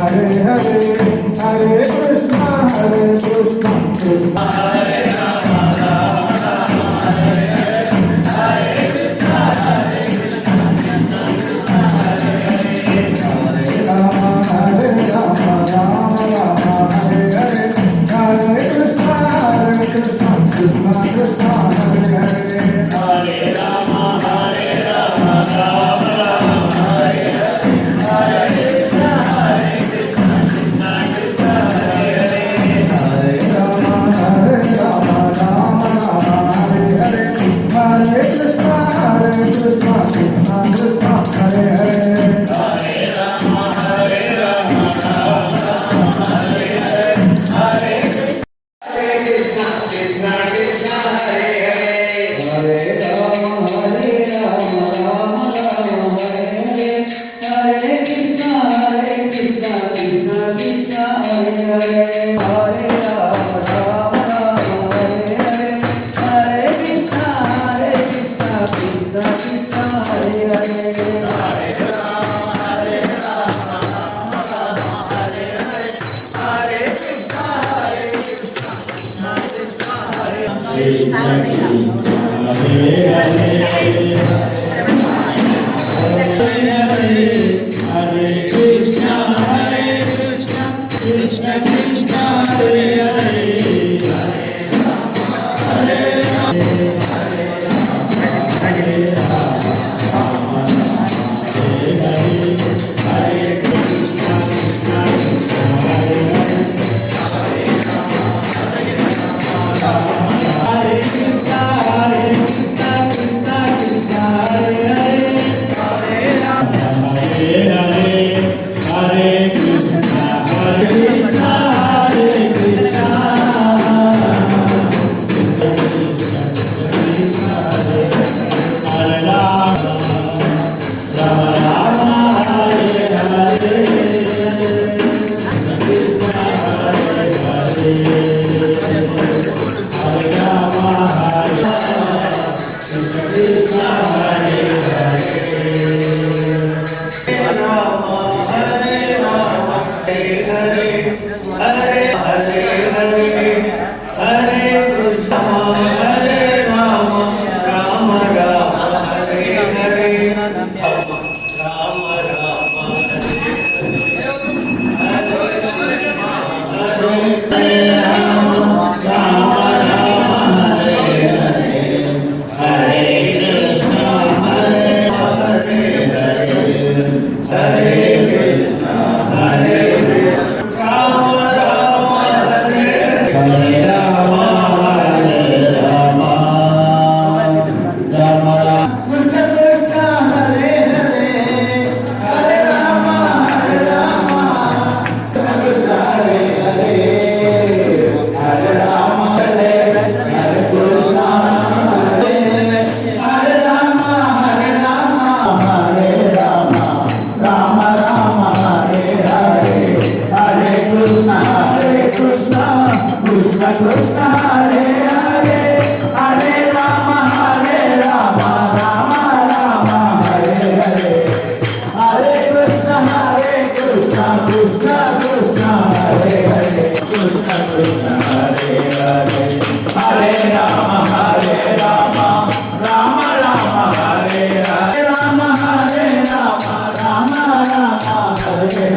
Hare Hare Hare Krishna Hare Krishna Krishna Hare Hare Hare Rama รงเต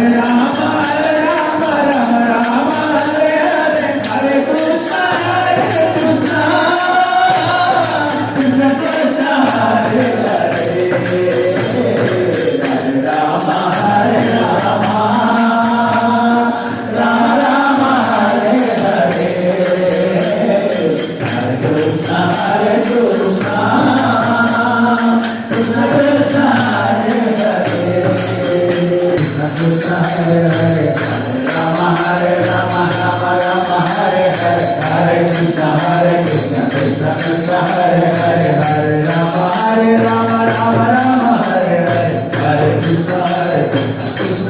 Hare Hare Rama, Rama Rama, Hare Hare, Hare Krishna, Hare Krishna,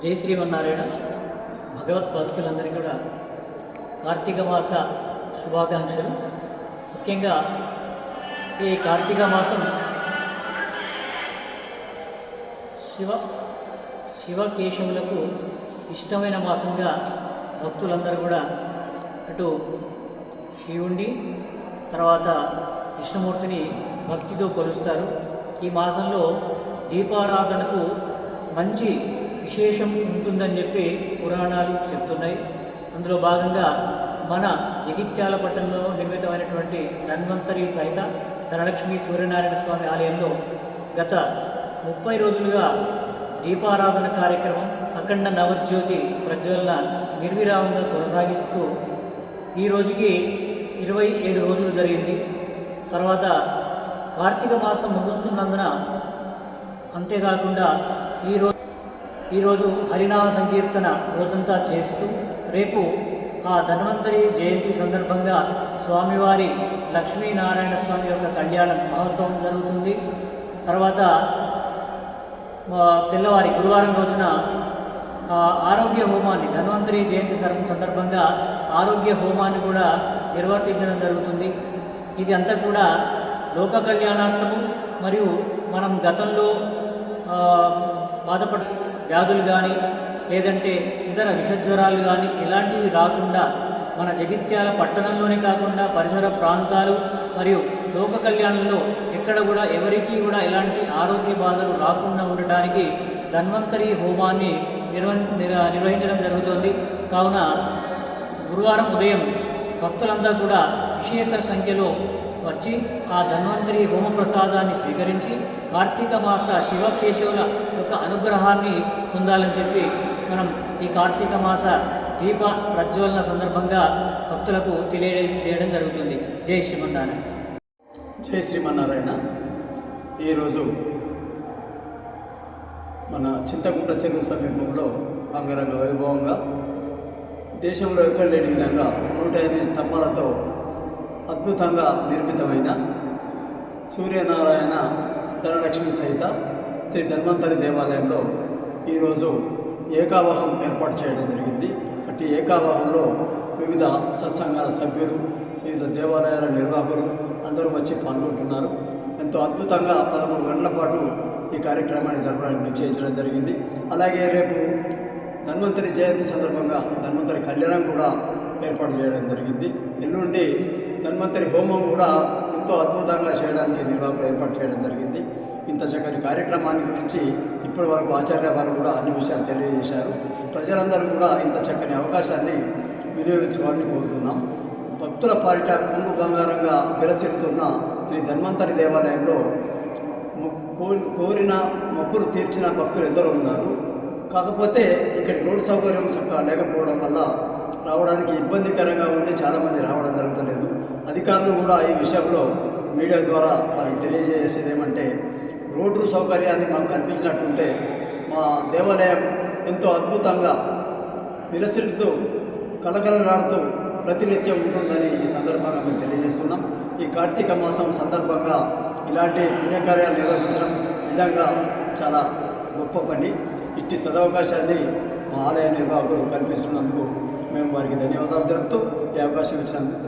జై శ్రీమన్నారాయణ. భగవత్పాదుకులందరికీ కూడా కార్తీక మాస శుభాకాంక్షలు. ముఖ్యంగా ఈ కార్తీక మాసం శివ శివకేశవులకు ఇష్టమైన మాసంగా భక్తులందరూ కూడా అటు శివుణ్ణి తర్వాత విష్ణుమూర్తిని భక్తితో కొలుస్తారు. ఈ మాసంలో దీపారాధనకు మంచి విశేషం ఉంటుందని చెప్పి పురాణాలు చెప్తున్నాయి. అందులో భాగంగా మన జగిత్యాల పట్టణంలో నిర్మితమైనటువంటి ధన్వంతరి సహిత ధనలక్ష్మి సూర్యనారాయణ స్వామి ఆలయంలో గత ముప్పై రోజులుగా దీపారాధన కార్యక్రమం అఖండ నవజ్యోతి ప్రజ్వలన నిర్విరామంగా కొనసాగిస్తూ ఈ రోజుకి ఇరవై ఏడు రోజులు జరిగింది. తర్వాత కార్తీక మాసం ముగుస్తున్నందున అంతేకాకుండా ఈరోజు ఈరోజు హరినామ సంకీర్తన రోజంతా చేస్తూ రేపు ఆ ధన్వంతరి జయంతి సందర్భంగా స్వామివారి లక్ష్మీనారాయణ స్వామి యొక్క కళ్యాణ మహోత్సవం జరుగుతుంది. తర్వాత తెల్లవారి గురువారం రోజున ఆరోగ్య హోమాన్ని ధన్వంతరి జయంతి సందర్భంగా ఆరోగ్య హోమాన్ని కూడా నిర్వర్తించడం జరుగుతుంది. ఇది అంతా కూడా లోక కళ్యాణార్థము మరియు మనం గతంలో బాధపడ వ్యాధులు కానీ లేదంటే ఇతర విషజ్వరాలు కానీ ఇలాంటివి రాకుండా మన జగిత్యాల పట్టణంలోనే కాకుండా పరిసర ప్రాంతాలు మరియు లోక కళ్యాణంలో ఎక్కడ కూడా ఎవరికీ కూడా ఎలాంటి ఆరోగ్య బాధలు రాకుండా ఉండటానికి ధన్వంతరి హోమాన్ని నిర్వ నిర్వహించడం జరుగుతుంది. కావున గురువారం ఉదయం భక్తులంతా కూడా విశేష సంఖ్యలో వచ్చి ఆ ధన్వంతరి హోమ ప్రసాదాన్ని స్వీకరించి కార్తీక మాస శివకేశవుల యొక్క అనుగ్రహాన్ని పొందాలని చెప్పి మనం ఈ కార్తీక మాస దీప ప్రజ్వలన సందర్భంగా భక్తులకు తెలియజేయడం జరుగుతుంది. జై శ్రీమన్నారాయణ. జై శ్రీమన్నారాయణ. ఈరోజు మన చింతకుంట చెరువు సమీపంలో అంగరంగ వైభవంగా దేశంలో ఎక్కడ లేని విధంగా నూట ఎనిమిది స్తంభాలతో అద్భుతంగా నిర్మితమైన సూర్యనారాయణ ధనలక్ష్మి సహిత శ్రీ ధన్వంతరి దేవాలయంలో ఈరోజు ఏకావహం ఏర్పాటు చేయడం జరిగింది. అట్టి ఏకావహంలో వివిధ సత్సంగాల సభ్యులు వివిధ దేవాలయాల నిర్వాహకులు అందరూ వచ్చి పాల్గొంటున్నారు. ఎంతో అద్భుతంగా పదమూడు గంటల పాటు ఈ కార్యక్రమాన్ని జరపడానికి నిశ్చయించడం జరిగింది. అలాగే రేపు ధన్వంతరి జయంతి సందర్భంగా ధన్వంతరి కళ్యాణం కూడా ఏర్పాటు చేయడం జరిగింది. ఎల్లుండి ధన్వంతరి హోమం కూడా ఎంతో అద్భుతంగా చేయడానికి నిర్వాహకులు ఏర్పాటు చేయడం జరిగింది. ఇంత చక్కని కార్యక్రమాన్ని గురించి ఇప్పటి వరకు ఆచార్య వారు కూడా అన్ని విషయాలు తెలియజేశారు. ప్రజలందరూ కూడా ఇంత చక్కని అవకాశాన్ని వినియోగించుకోవాలని కోరుతున్నాం. భక్తుల పాలిట కుంగు బంగారంగా విరచిల్లుతున్న శ్రీ ధన్వంతరి దేవాలయంలో కోరిన మొక్కులు తీర్చిన భక్తులు ఎందరో ఉన్నారు. కాకపోతే ఇక్కడ రోడ్ సౌకర్యం చక్కగా లేకపోవడం వల్ల రావడానికి ఇబ్బందికరంగా ఉండి చాలామంది రావడం జరుగుతలేదు. అధికారులు కూడా ఈ విషయంలో మీడియా ద్వారా వారికి తెలియజేసేది ఏమంటే రోడ్డు సౌకర్యాన్ని మాకు కనిపించినట్టుంటే మా దేవాలయం ఎంతో అద్భుతంగా విరసిల్లుతూ కలకలలాడుతూ ప్రతినిత్యం ఉంటుందని ఈ సందర్భంగా మేము తెలియజేస్తున్నాం. ఈ కార్తీక మాసం సందర్భంగా ఇలాంటి పుణ్యకార్యాలు నిర్వహించడం నిజంగా చాలా గొప్ప పని. ఇట్టి సదవకాశాన్ని మా ఆలయ నిర్వాహకులు కల్పిస్తున్నందుకు మేము వారికి ధన్యవాదాలు తెలుపుతూ ఈ అవకాశం ఇచ్చినందుకు